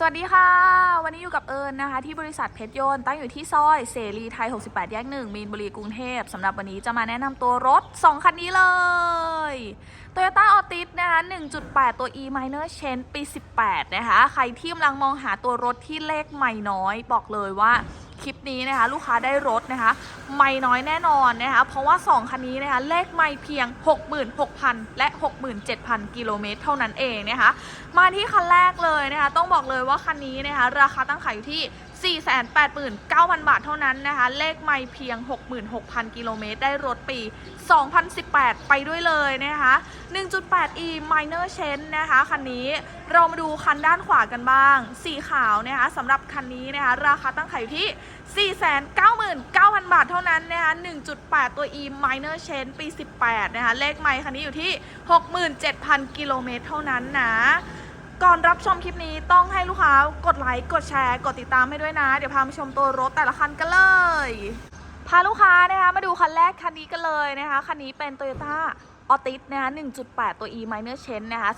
สวัสดีค่ะ วันนี้อยู่กับเอิญนะคะ ที่บริษัทเพชรยนต์ตั้งอยู่ที่ซอยเสรีไทย 68 แยกหนึ่งมีนบุรีกรุงเทพสำหรับวันนี้จะมาแนะนำตัวรถ 2 คันนี้เลย Toyota Altis นะคะ 1.8 ตัว e minor change ปี 18 นะคะ ใครที่กำลังมองหาตัวรถที่เลขใหม่น้อย บอกเลยว่า คลิปนี้นะคะ ลูกค้าได้รถนะคะ ไม่น้อยแน่นอนนะคะ เพราะว่า 2 คันนี้นะคะ เลขไม่เพียง 66,000 และ 67,000 กิโลเมตรเท่านั้นเองนะคะ มาที่คันแรกเลยนะคะ ต้องบอกเลยว่าคันนี้นะคะ ราคาตั้งขายอยู่ที่489,000 บาทเท่านั้นนะคะ เลขไม่เพียง 66,000 กิโลเมตร ได้รถปี 2018 ไปด้วยเลยนะคะ 1.8e minor change นะคะ คันนี้เรามาดูคันด้านขวากันบ้าง สีขาวนะคะสำหรับคันนี้นะคะ ราคาตั้งขายอยู่ที่ 499,000 บาทเท่านั้นนะคะ 1.8 ตัว e minor change ปี 18 นะคะ เลขไมค์คันนี้อยู่ที่ 67,000 กิโลเมตรเท่านั้นนะ ก่อนรับชมคลิปนี้ต้องให้ลูกค้ากดไลค์ กดแชร์ กดติดตามให้ด้วยนะ เดี๋ยวพามาชมตัวรถแต่ละคันกันเลย พาลูกค้านะคะมาดูคันแรกคันนี้กันเลยนะคะ คันนี้เป็น Toyota a l t i s นะคะ1.8 ตัว e minor chain นะคะ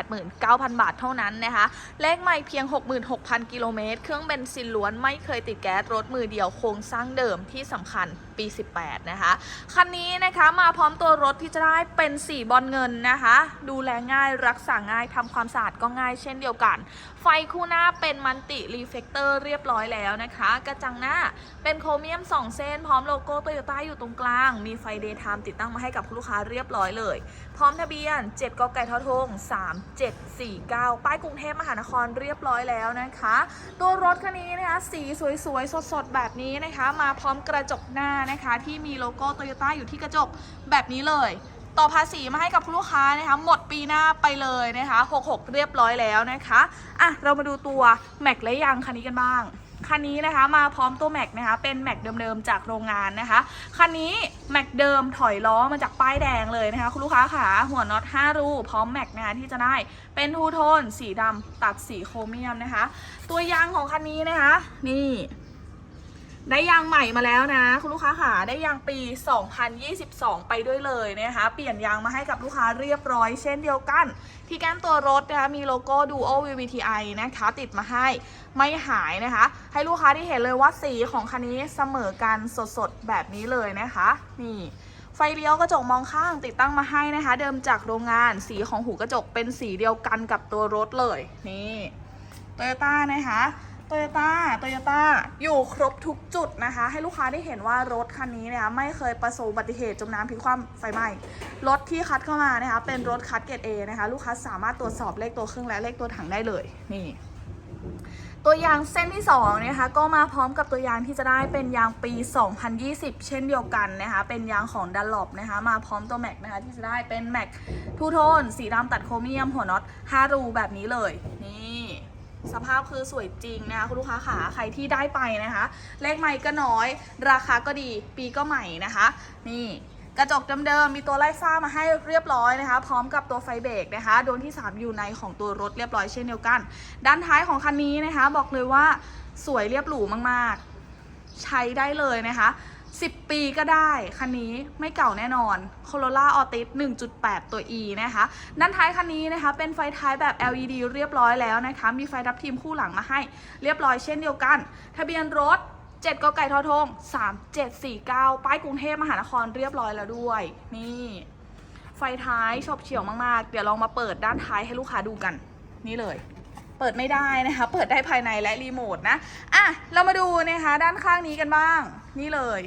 489,000 บาทเท่านั้นนะคะ เลขไม่เพียง 66,000 กิโลเมตร เครื่องเบนซินล้วนไม่เคยติดแก๊ส รถมือเดียวโครงสร้างเดิมที่สำคัญปี 18 นะคะ คันนี้นะคะมาพร้อมตัวรถที่จะได้เป็นสีบอลเงินนะคะ ดูแลง่ายรักษาง่ายทำความสะอาดก็ง่ายเช่นเดียวกัน ไฟคู่หน้าเป็นมันติรีเฟกเตอร์เรียบร้อยแล้วนะคะ กระจังหน้าเป็นโครเมียม 2 เส้น พร้อมโลโก้โตโยต้าอยู่ตรงกลาง มีไฟเดย์ไทม์ติดตั้งมาให้กับลูกค้าเรียบร้อยเลย พร้อมทะเบียน 7กไก่ทอทง3749 ป้ายกรุงเทพมหานครเรียบร้อยแล้วนะคะ ตัวรถคันนี้นะคะสีสวยๆ สดๆ แบบนี้นะคะ มาพร้อมกระจกหน้านะคะ ที่มีโลโก้โตโยต้าอยู่ที่กระจกแบบนี้เลยต่อภาษีมาให้กับลูกค้านะคะหมดปีหน้าไปเลยนะคะ 66 เรียบร้อยแล้วนะคะอะเรามาดูตัวแม็กและยางคันนี้กันบ้าง คันนี้นะคะมาพร้อมตัวแม็กนะคะเป็นแม็กเดิมๆจากโรงงานนะคะคันนี้แม็กเดิมถอยล้อมาจากป้ายแดงเลยนะคะคุณลูกค้าค่ะหัวน็อต5รูพร้อมแม็กนะคะที่จะได้เป็นทูโทนสีดำตัดสีโครเมียมนะคะ ตัวยางของคันนี้นะคะ นี่ ได้ยางใหม่มาแล้วนะ คุณลูกค้าค่ะได้ยางปี 2022 ไปด้วยเลยนะคะ เปลี่ยนยางมาให้กับลูกค้าเรียบร้อยเช่นเดียวกัน ที่แก้มตัวรถนะคะมีโลโก้ Duo VVTi นะคะ ติดมาให้ไม่หายนะคะ ให้ลูกค้าที่เห็นเลยว่าสีของคันนี้เสมอกันสดๆ แบบนี้เลยนะคะ นี่ไฟเลี้ยวกระจกมองข้างติดตั้งมาให้นะคะ เดิมจากโรงงานสีของหูกระจกเป็นสีเดียวกันกับตัวรถเลยนี่โตโยต้านะคะ โตโยต้า โตโยต้า อยู่ครบทุกจุดนะคะ ให้ลูกค้าได้เห็นว่ารถคันนี้นะคะไม่เคยประสบอุบัติเหตุจมน้ำพลิกคว่ำไฟไหม้ รถที่คัดเข้ามานะคะ เป็นรถคัดเกรดเอนะคะ ลูกค้าสามารถตรวจสอบเลขตัวเครื่องและเลขตัวถังได้เลย นี่ ตัวยางเส้นที่2นะคะ ก็มาพร้อมกับตัวยางที่จะได้เป็นยางปี 2020 เช่นเดียวกันนะคะ เป็นยางของดันล o ปนะคะ มาพร้อมตัวแม็กนะคะ ที่จะได้เป็นแม็กทูโทน สีดำตัดโครเมียม หัวน็อต5รูแบบนี้เลย นี่ สภาพคือสวยจริงนะคะคุณลูกค้าขาใครที่ได้ไปนะคะ เลขใหม่ก็น้อย ราคาก็ดีปีก็ใหม่นะคะ นี่กระจกเดิมๆมีตัวไล่ฟ้ามาให้เรียบร้อยนะคะ พร้อมกับตัวไฟเบรกนะคะโดนที่ 3 อยู่ในของตัวรถเรียบร้อยเช่นเดียวกัน ด้านท้ายของคันนี้นะคะ บอกเลยว่าสวยเรียบหรูมากๆ ใช้ได้เลยนะคะ 10 ปีก็ได้ คันนี้ไม่เก่าแน่นอน Corolla Altis 1.8 ตัว E นะคะ ด้านท้ายคันนี้นะคะเป็นไฟท้ายแบบ LED เรียบร้อยแล้วนะคะ มีไฟรับทีมคู่หลังมาให้ เรียบร้อยเช่นเดียวกัน ทะเบียนรถ7กไก่ทอทง3749 ป้ายกรุงเทพมหานครเรียบร้อยแล้วด้วย นี่ ไฟท้ายชอบเฉียวมาก ๆ เดี๋ยวลองมาเปิดด้านท้ายให้ลูกค้าดูกัน นี่เลย เปิดไม่ได้นะคะ เปิดได้ภายในและรีโมทนะ อะ เรามาดูนะคะ ด้านข้างนี้กันบ้าง นี่เลย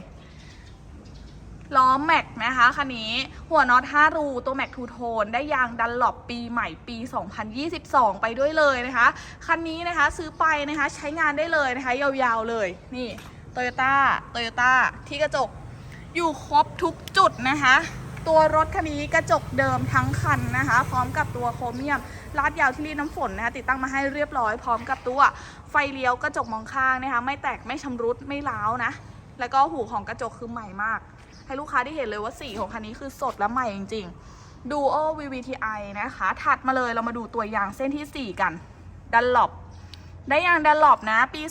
ล้อแม็กนะคะคันนี้หัวน็อต5รูตัวแม็กทูโทนได้ยางดันหลบปีใหม่ปี 2022 ไปด้วยเลยนะคะ คันนี้นะคะซื้อไปนะคะใช้งานได้เลยนะคะ ยาวๆเลยนี่โตโยต้าโตโยต้าที่กระจกอยู่ครบทุกจุดนะคะ ตัวรถคันนี้กระจกเดิมทั้งคันนะคะ พร้อมกับตัวโครเมียมลาดยาวที่รีดน้ำฝนนะคะติดตั้งมาให้เรียบร้อยพร้อมกับตัวไฟเลี้ยวกระจกมองข้างนะคะ ไม่แตกไม่ชำรุดไม่ร้าวนะแล้วก็หูของกระจกคือใหม่มาก ให้ลูกค้าได้เห็นเลยว่าสีของคันนี้คือสดและใหม่จริงๆ Duo VVTi นะคะ ถัดมาเลยเรามาดูตัวยางเส้นที่ 4 กันดันหลบได้ยางดันหลบนะ ปี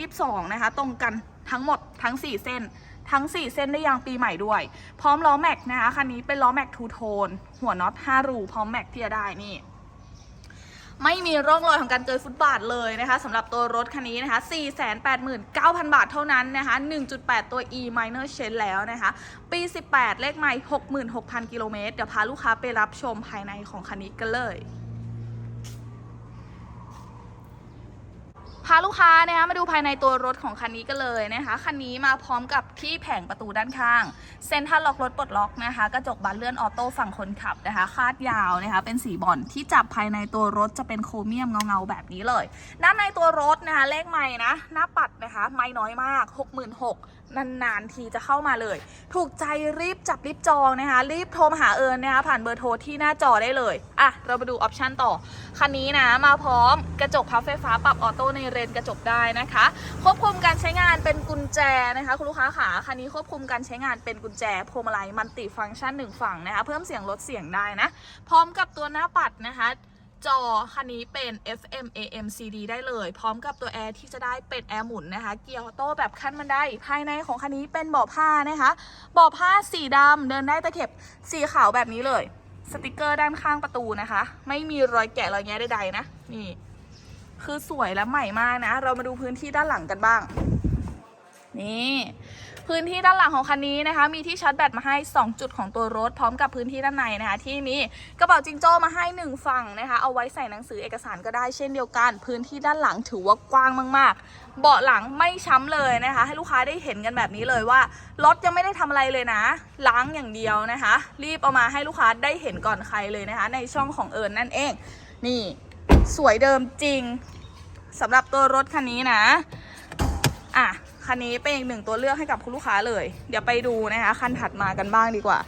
2022 นะคะ ตรงกันทั้งหมดทั้ง 4 เส้น ทั้ง 4 เส้นได้ยางปีใหม่ด้วย พร้อมล้อแม็กนะคะคันนี้เป็นล้อแม็กทูโทนหัวน็อต5รูพร้อมแม็กที่จะได้นี่ ไม่มีร่องรอยของการเกยฟุตบาทเลยนะคะสำหรับตัวรถคันนี้นะคะ 489,000 บาทเท่านั้นนะคะ 1.8 ตัว e minor chain แล้วนะคะ ปี 18 เลขไมล์66,000 กิโลเมตร เดี๋ยวพาลูกค้าไปรับชมภายในของคันนี้กันเลย พาลูกค้านะคะมาดูภายในตัวรถของคันนี้กันเลยนะคะ คันนี้มาพร้อมกับที่แผงประตูด้านข้าง เซ็นทรัลล็อกรถปลดล็อกนะคะ กระจกบานเลื่อนออโต้ฝั่งคนขับนะคะ คาดยาวนะคะ เป็นสีบอลที่จับภายในตัวรถจะเป็นโครเมียมเงาๆแบบนี้เลย ด้านในตัวรถนะคะเลขไม้นะ หน้าปัดนะคะ ไม้น้อยมาก 66,000นานๆทีจะเข้ามาเลย ถูกใจรีบจับรีบจองนะคะ รีบโทรมาหาเอิญนนะคะผ่านเบอร์โทรที่หน้าจอได้เลย อะ เราไปดูออปชันต่อ คันนี้นะ มาพร้อมกระจกพับไฟฟ้าปรับออโต้ในเรนกระจกได้นะคะ ควบคุมการใช้งานเป็นกุญแจนะคะ คุณลูกค้าขาคันนี้ควบคุมการใช้งานเป็นกุญแจพวงมาลัยมัลติฟังก์ชันหนึ่งฝั่งนะคะ เพิ่มเสียงลดเสียงได้นะ พร้อมกับตัวหน้าปัดนะคะ จอคันนี้เป็น FM AM CD ได้เลย พร้อมกับตัวแอร์ที่จะได้เป็นแอร์หมุนนะคะ เกียร์ออโต้แบบขั้นบันไดภายในของคันนี้เป็นเบาะผ้านะคะเบาะผ้าสีดำเดินได้ตะเข็บสีขาวแบบนี้เลย สติกเกอร์ด้านข้างประตูนะคะ ไม่มีรอยแกะรอยแงะใดๆนะ นี่ คือสวยและใหม่มากนะ เรามาดูพื้นที่ด้านหลังกันบ้าง นี่ พื้นที่ด้านหลังของคันนี้นะคะ มีที่ชาร์จแบตมาให้ 2 จุดของตัวรถ พร้อมกับพื้นที่ด้านในนะคะ ที่มีกระเป๋าจิงโจ้มาให้ 1 ฝั่งนะคะ เอาไว้ใส่หนังสือเอกสารก็ได้เช่นเดียวกัน พื้นที่ด้านหลังถือว่ากว้างมาก ๆ เบาะหลังไม่ช้ำเลยนะคะ ให้ลูกค้าได้เห็นกันแบบนี้เลยว่ารถยังไม่ได้ทำอะไรเลยนะ ล้างอย่างเดียวนะคะ รีบเอามาให้ลูกค้าได้เห็นก่อนใครเลยนะคะ ในช่องของเอิญนั่นเอง นี่สวยเดิมจริงสำหรับตัวรถคันนี้นะ อะ คันนี้เป็นอีกหนึ่งตัวเลือกให้กับคุณลูกค้าเลย เดี๋ยวไปดูนะคะคันถัดมากันบ้างดีกว่า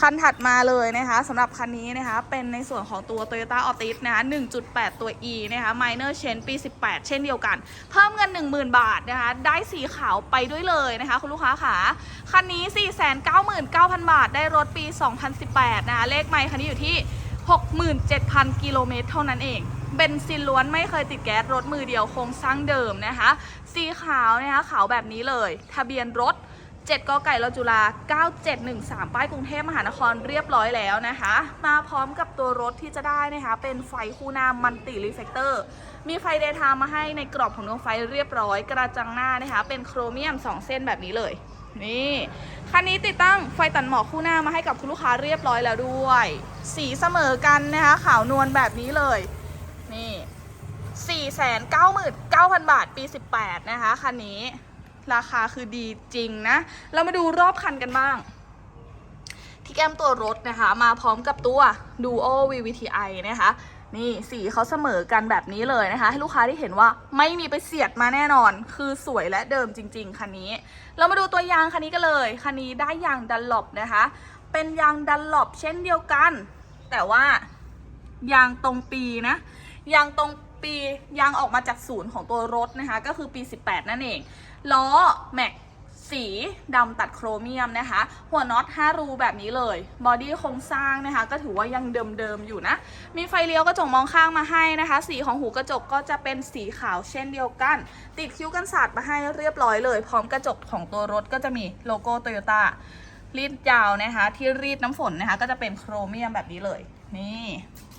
คันถัดมาเลยนะคะสำหรับคันนี้นะคะ เป็นในส่วนของตัว Toyota Altis นะคะ1.8 ตัว E นะคะ Minor Change ปี 18 เช่นเดียวกัน เพิ่มเงิน 10,000 บาทนะคะ ได้สีขาวไปด้วยเลยนะคะ คุณลูกค้าขาคันนี้ 499,000 บาท ได้รถปี 2018 นะคะ เลขไมค์คันนี้อยู่ที่ 67,000 กิโลเมตรเท่านั้นเอง เบนซินล้วนไม่เคยติดแก๊สรถมือเดียวโครงสร้างเดิมนะคะ สีขาวนะคะขาวแบบนี้เลย ทะเบียนรถ 7กไก่ลจุฬา9713 ป้ายกรุงเทพมหานครเรียบร้อยแล้วนะคะ มาพร้อมกับตัวรถที่จะได้นะคะ เป็นไฟคู่หน้ามันติรีเฟกเตอร์ มีไฟเดย์ไทม์มาให้ในกรอบของดวงไฟเรียบร้อย กระจังหน้านะคะ เป็นโครเมียม 2 เส้นแบบนี้เลยนี่คันนี้ติดตั้งไฟตัดหมอกคู่หน้ามาให้กับคุณลูกค้าเรียบร้อยแล้วด้วย สีเสมอกันนะคะ ขาวนวลแบบนี้เลย นี่ 499,000 บาทปี 18 นะคะ คันนี้ราคาคือดีจริงนะ เรามาดูรอบคันกันบ้าง ที่แก้มตัวรถนะคะ มาพร้อมกับตัว Duo VVTi นะคะ นี่สีเขาเสมอกันแบบนี้เลยนะคะ ให้ลูกค้าได้เห็นว่าไม่มีไปเสียดมาแน่นอน คือสวยและเดิมจริง ๆ คันนี้ เรามาดูตัวยางคันนี้กันเลย คันนี้ได้ยางดันหลบนะคะ เป็นยางดันหลบเช่นเดียวกัน แต่ว่ายางตรงปีนะ ยางตรงปียางออกมาจากศูนย์ของตัวรถนะคะ ก็คือปี 18 นั่นเอง ล้อแม็กสีดำตัดโครเมียมนะคะ หัวน็อต 5 รูแบบนี้เลย บอดี้โครงสร้างนะคะ ก็ถือว่ายังเดิมๆอยู่นะ มีไฟเลี้ยวกระจกมองข้างมาให้นะคะ สีของหูกระจกก็จะเป็นสีขาวเช่นเดียวกัน ติดคิ้วกันสาดมาให้เรียบร้อยเลย พร้อมกระจกของตัวรถก็จะมีโลโก้โตโยต้ารีดยาวนะคะ ที่รีดน้ำฝนนะคะ ก็จะเป็นโครเมียมแบบนี้เลย นี่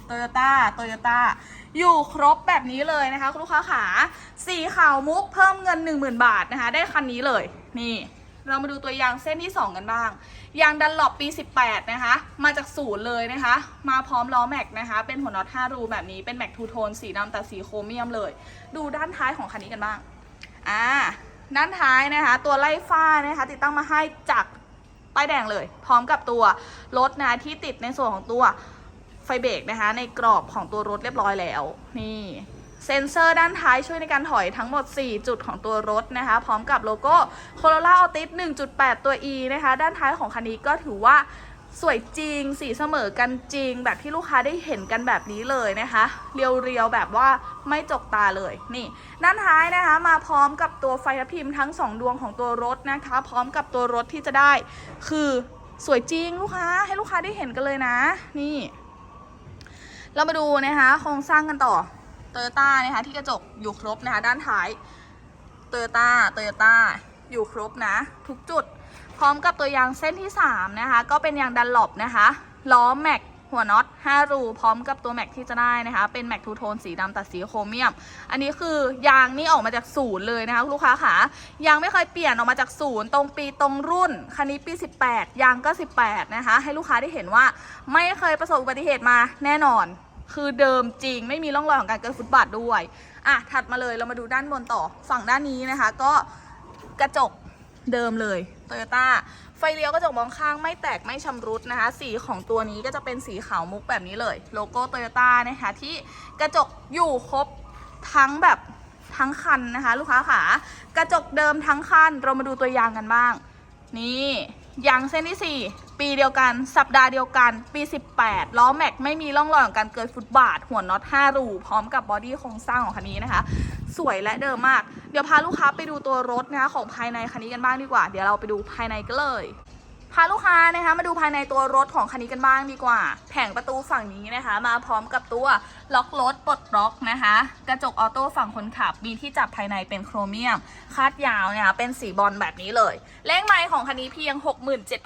โตโยต้าโตโยต้าอยู่ครบแบบนี้เลยนะคะคุณลูกค้าขาสีขาวมุกเพิ่มเงิน 10,000 บาทนะคะ ได้คันนี้เลยนี่ เรามาดูตัวยางเส้นที่ 2 กันบ้าง ยางดันหลบปี 18 นะคะ มาจากศูนย์เลยนะคะ มาพร้อมล้อแม็กนะคะ เป็นหัวน็อต5รูแบบนี้เป็นแม็กทูโทนสีดำแต่สีโครเมียมเลย ดูด้านท้ายของคันนี้กันบ้างอ่าด้านท้ายนะคะ ตัวไล่ฟ้านะคะ ติดตั้งมาให้จากป้ายแดงเลย พร้อมกับตัวรถนะที่ติดในส่วนของตัว ฟเบรกนะคะ ในกรอบของตัวรถเรียบร้อยแล้ว นี่เซ็นเซอร์ด้านท้ายช่วยในการถอยทั้งหมด 4 จุดของตัวรถนะคะ พร้อมกับโลโก้ Corolla Altis 1.8 ตัว E นะคะ ด้านท้ายของคันนี้ก็ถือว่าสวยจริง สีเสมอกันจริง แบบที่ลูกค้าได้เห็นกันแบบนี้เลยนะคะ เรียวๆ แบบว่าไม่จกตาเลย นี่ ด้านท้ายนะคะ มาพร้อมกับตัวไฟทับทิมทั้ง 2 ดวงของตัวรถนะคะ พร้อมกับตัวรถที่จะได้ คือสวยจริงลูกค้า ให้ลูกค้าได้เห็นกันเลยนะ นี่ เรามาดูนะคะโครงสร้างกันต่อโตโยต้านะคะที่กระจกอยู่ครบนะคะด้านท้ายโตโยต้าโตโยต้าอยู่ครบนะ ทุกจุด พร้อมกับตัวยางเส้นที่ 3 นะคะ ก็เป็นยางดันหลบนะคะ ล้อแม็ก หัวน็อต 5 รูพร้อมกับตัวแม็กที่จะได้นะคะ เป็นแม็กทูโทนสีดำตัดสีโครเมียม อันนี้คือยางนี่ออกมาจากศูนย์เลยนะคะลูกค้าค่ะยางไม่เคยเปลี่ยนออกมาจากศูนย์ตรงปีตรงรุ่น คันนี้ปี 18 ยางก็ 18 นะคะ ให้ลูกค้าได้เห็นว่าไม่เคยประสบอุบัติเหตุมาแน่นอน คือเดิมจริงไม่มีร่องรอยของการเกิดฟุตบาทด้วยอะถัดมาเลยเรามาดูด้านบนต่อฝั่งด้านนี้นะคะ ก็กระจกเดิมเลย โตโยต้าไฟเลี้ยวกระจกมองข้างไม่แตกไม่ชำรุดนะคะ สีของตัวนี้ก็จะเป็นสีขาวมุกแบบนี้เลย โลโก้โตโยต้านะคะที่กระจกอยู่ครบทั้งแบบทั้งคันนะคะ ลูกค้าขากระจกเดิมทั้งคันเรามาดูตัวยางกันบ้าง นี่ยางเส้นที่ 4 ปีเดียวกันสัปดาห์เดียวกัน ปี 18 ล้อแม็กไม่มีร่องรอยของการเกิดฟุตบาท หัวน็อต 5 รู พร้อมกับบอดี้โครงสร้างของคันนี้นะคะ สวยและเดิมมาก เดี๋ยวพาลูกค้าไปดูตัวรถนะคะของภายในคันนี้กันบ้างดีกว่า เดี๋ยวเราไปดูภายในกันเลยพาลูกค้านะคะมาดูภายในตัวรถของคันนี้กันบ้างดีกว่า แผงประตูฝั่งนี้นะคะ มาพร้อมกับตัว ล็อกรถปลดล็อกนะคะ กระจกออโต้ฝั่งคนขับ มีที่จับภายในเป็นโครเมียม คาดยาวเนะคะเป็นสีบอลแบบนี้เลย เลขไมล์ของคันนี้เพียง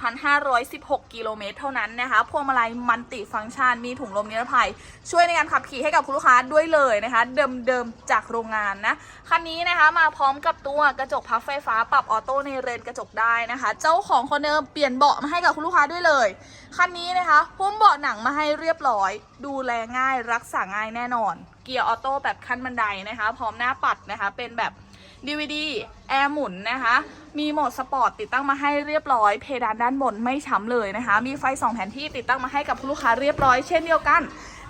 67,516 กิโลเมตรเท่านั้นนะคะ พวงมาลัยมันติฟังก์ชัน มีถุงลมนิรภัย ช่วยในการขับขี่ให้กับคุณลูกค้าด้วยเลยนะคะ เดิมๆจากโรงงานนะ คันนี้นะคะมาพร้อมกับตัวกระจกพับไฟฟ้าปรับออโต้ในเรนกระจกได้นะคะ เจ้าของคนเดิมเปลี่ยนเบาะมาให้กับคุณลูกค้าด้วยเลย คันนี้นะคะหุ้มเบาะหนังมาให้เรียบร้อย ดูแลง่ายรักษาง่ายแน่นอน เกียร์ออโต้แบบขั้นบันไดนะคะ พร้อมหน้าปัดนะคะ เป็นแบบ DVD แอร์หมุนนะคะ มีโหมดสปอร์ตติดตั้งมาให้เรียบร้อย เพดานด้านบนไม่ช้ำเลยนะคะ มีไฟสองแผนที่ติดตั้งมาให้กับลูกค้าเรียบร้อยเช่นเดียวกัน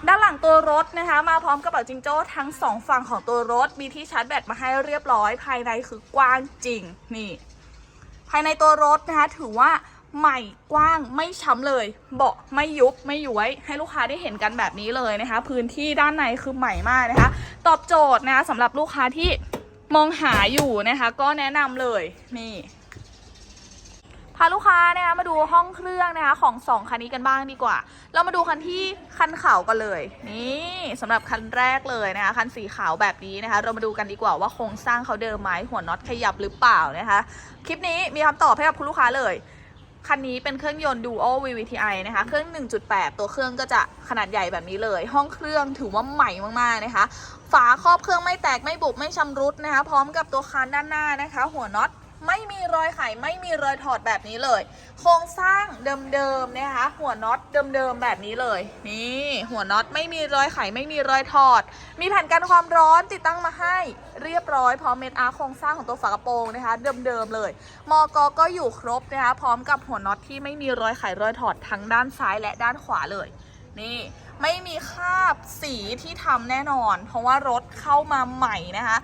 ด้านหลังตัวรถนะคะ มาพร้อมกระเป๋าจิงโจ้ทั้งสองฝั่งของตัวรถ มีที่ชาร์จแบตมาให้เรียบร้อย ภายในคือกว้างจริงนี่ ภายในตัวรถนะคะถือว่า ใหม่กว้างไม่ช้ำเลย เบาะไม่ยุบไม่ย้วย ให้ลูกค้าได้เห็นกันแบบนี้เลยนะคะ พื้นที่ด้านในคือใหม่มากนะคะ ตอบโจทย์นะคะสำหรับลูกค้าที่มองหาอยู่นะคะ ก็แนะนำเลยนี่พาลูกค้านะคะมาดูห้องเครื่องนะคะของสองคันนี้กันบ้างดีกว่า เรามาดูคันที่คันขาวกันเลย นี่สำหรับคันแรกเลยนะคะคันสีขาวแบบนี้นะคะ เรามาดูกันดีกว่าว่าโครงสร้างเขาเดิมไหมหัวน็อตขยับหรือเปล่านะคะ คลิปนี้มีคำตอบให้กับคุณลูกค้าเลย คันนี้เป็นเครื่องยนต์ Duo VVTi นะคะ เครื่อง 1.8 ตัวเครื่องก็จะขนาดใหญ่แบบนี้เลย ห้องเครื่องถือว่าใหม่มากๆนะคะ ฝาครอบเครื่องไม่แตกไม่บุบไม่ชำรุดนะคะ พร้อมกับตัวคานด้านหน้านะคะ หัวน็อต ไม่มีรอยไขไม่มีรอยถอดแบบนี้เลย โครงสร้างเดิมๆนะคะหัวน็อตเดิมๆแบบนี้เลย นี่หัวน็อตไม่มีรอยไขไม่มีรอยถอด มีแผ่นกันความร้อนติดตั้งมาให้เรียบร้อยพร้อมเม็ดอาร์โครงสร้างของตัวฝากระโปรงนะคะเดิมๆเลย มอกอก็อยู่ครบนะคะพร้อมกับหัวน็อตที่ไม่มีรอยไขรอยถอดทั้งด้านซ้ายและด้านขวาเลย นี่ไม่มีคราบสีที่ทำแน่นอน เพราะว่ารถเข้ามาใหม่นะคะ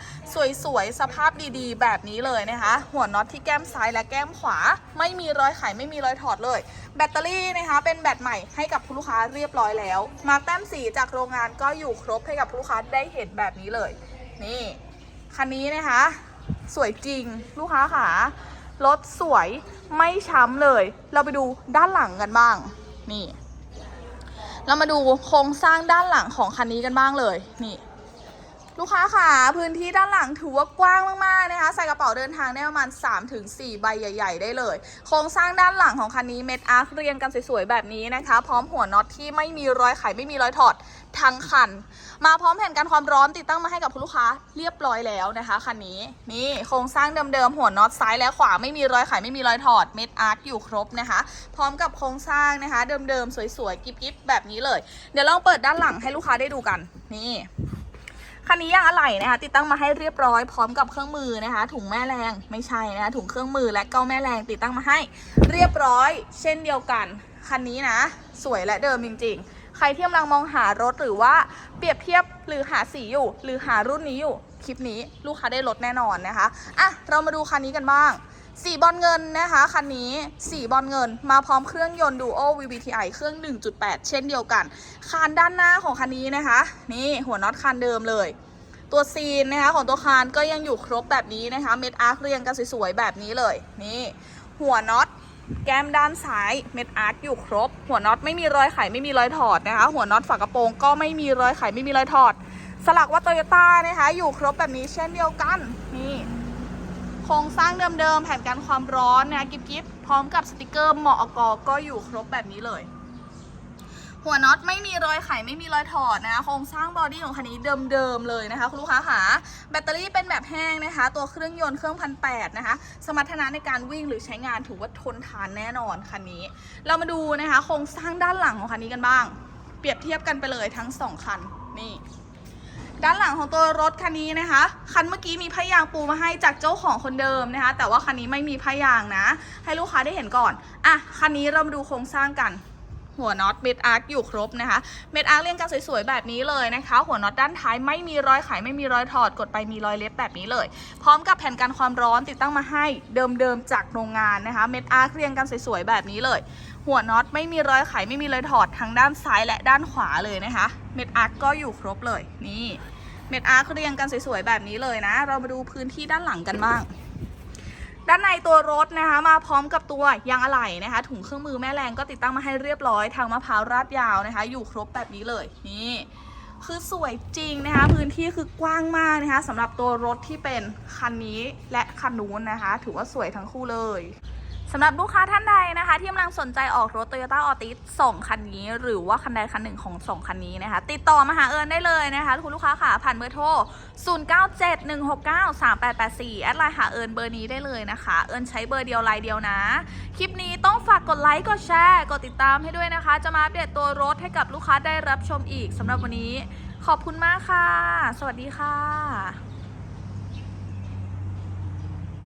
สวยๆ สภาพดีๆ แบบนี้เลยนะคะ หัวน็อตที่แก้มซ้ายและแก้มขวา ไม่มีรอยไขไม่มีรอยถอดเลย แบตเตอรี่นะคะ เป็นแบตใหม่ให้กับผู้ลูกค้าเรียบร้อยแล้ว มาแต้มสีจากโรงงานก็อยู่ครบให้กับผู้ลูกค้าได้เห็นแบบนี้เลย นี่คันนี้นะคะ สวยจริงลูกค้าค่ะรถสวยไม่ช้ำเลย เราไปดูด้านหลังกันบ้าง นี่ เรามาดูโครงสร้างด้านหลังของคันนี้กันบ้างเลยนี่ ลูกค้าค่ะพื้นที่ด้านหลังถือว่ากว้างมากๆนะคะใส่กระเป๋าเดินทางได้ประมาณ 3-4 ใบใหญ่ ๆ ได้เลย โครงสร้างด้านหลังของคันนี้เม็ดอาร์คเรียงกันสวยๆแบบนี้นะคะ พร้อมหัวน็อตที่ไม่มีรอยไขไม่มีรอยถอดทั้งคัน มาพร้อมแผ่นกันความร้อนติดตั้งมาให้กับคุณลูกค้าเรียบร้อยแล้วนะคะคันนี้นี่โครงสร้างเดิมๆหัวน็อตซ้ายและขวาไม่มีรอยไขไม่มีรอยถอดเม็ดอาร์คอยู่ครบนะคะ พร้อมกับโครงสร้างนะคะ เดิมๆสวยๆกิ๊บๆแบบนี้เลย เดี๋ยวลองเปิดด้านหลังให้ลูกค้าได้ดูกันนี่ คันนี้ยางอะไหล่นะคะติดตั้งมาให้เรียบร้อยพร้อมกับเครื่องมือนะคะ ถุงแม่แรงไม่ใช่นะคะถุงเครื่องมือและเก้าแม่แรงติดตั้งมาให้เรียบร้อย เช่นเดียวกัน คันนี้นะ สวยและเดิมจริง ๆ ใครที่กำลังมองหารถหรือว่าเปรียบเทียบหรือหาสีอยู่ หรือหารุ่นนี้อยู่คลิปนี้ลูกค้าได้ลดแน่นอนนะคะอะเรามาดูคันนี้กันบ้าง สีบอลเงินนะคะคันนี้สีบอลเงินมาพร้อมเครื่องยนต์ Duo VVTi เครื่อง 1.8 เช่นเดียวกัน คานด้านหน้าของคันนี้นะคะ นี่หัวน็อตคานเดิมเลย ตัวซีนนะคะของตัวคานก็ยังอยู่ครบแบบนี้นะคะ เม็ดอาร์คเรียงกันสวยๆแบบนี้เลย นี่หัวน็อตแก้มด้านซ้ายเม็ดอาร์คอยู่ครบ หัวน็อตไม่มีรอยไขไม่มีรอยถอดนะคะ หัวน็อตฝากระโปรงก็ไม่มีรอยไขไม่มีรอยถอด สลักว่าโตโยต้านะคะ อยู่ครบแบบนี้เช่นเดียวกันนี่ ครงสร้างเดิมๆ แผ่นกันความร้อนนะคะกิ๊บๆพร้อมกับสติกเกอร์เหมาะกก็อยู่ครบแบบนี้เลย หัวน็อตไม่มีรอยไขไม่มีรอยถอดนะคะโครงสร้างบอดี้ของคันนี้เดิมๆเลยนะคะคุณลูกค้าค่ะแบตเตอรี่เป็นแบบแห้งนะคะ ตัวเครื่องยนต์เครื่องพันแปดนะคะ สมรรถนะในการวิ่งหรือใช้งานถือว่าทนทานแน่นอนคันนี้ เรามาดูนะคะโครงสร้างด้านหลังของคันนี้กันบ้าง เปรียบเทียบกันไปเลยทั้งสองคันนี่ ด้านหลังของตัวรถคันนี้นะคะ คันเมื่อกี้มีพยางปูมาให้จากเจ้าของคนเดิมนะคะ แต่ว่าคันนี้ไม่มีพยางนะ ให้ลูกค้าได้เห็นก่อน อะ คันนี้เรามาดูโครงสร้างกันหัวน็อตเม็ดอาร์คอยู่ครบนะคะ เม็ดอาร์คเรียงกันสวยๆแบบนี้เลยนะคะ หัวน็อตด้านท้ายไม่มีรอยไขไม่มีรอยถอดกดไปมีรอยเล็บแบบนี้เลย พร้อมกับแผ่นกันความร้อนติดตั้งมาให้เดิมๆจากโรงงานนะคะ เม็ดอาร์คเรียงกันสวยๆแบบนี้เลย หัวน็อตไม่มีรอยไขไม่มีรอยถอดทั้งด้านซ้ายและด้านขวาเลยนะคะ เม็ดอาร์คก็อยู่ครบเลยนี่ เม็ดอาร์คเรียงกันสวยๆแบบนี้เลยนะ เรามาดูพื้นที่ด้านหลังกันบ้าง ด้านในตัวรถนะคะ มาพร้อมกับตัวยางอะไหล่นะคะ ถุงเครื่องมือแม่แรงก็ติดตั้งมาให้เรียบร้อยทางมะพร้าวราดยาวนะคะ อยู่ครบแบบนี้เลยนี่คือสวยจริงนะคะ พื้นที่คือกว้างมากนะคะสำหรับตัวรถที่เป็นคันนี้และคันนู้นนะคะ ถือว่าสวยทั้งคู่เลย สำหรับลูกค้าท่านใดนะคะ ที่กำลังสนใจออกรถ Toyota Altis 2คันนี้ หรือว่าคันใดคันหนึ่งของ 2 คันนี้นะคะ ติดต่อมาหาเอิญได้เลยนะคะคุณลูกค้าค่ะ ผ่านเบอร์โทร 0971693884 แอดไลน์หาเอิญเบอร์นี้ได้เลยนะคะ เอิญใช้เบอร์เดียวไลน์เดียวนะ คลิปนี้ต้องฝากกดไลค์กดแชร์ กดติดตามให้ด้วยนะคะ จะมาอัปเดตตัวรถให้กับลูกค้าได้รับชมอีกสำหรับวันนี้ ขอบคุณมากค่ะ สวัสดีค่ะ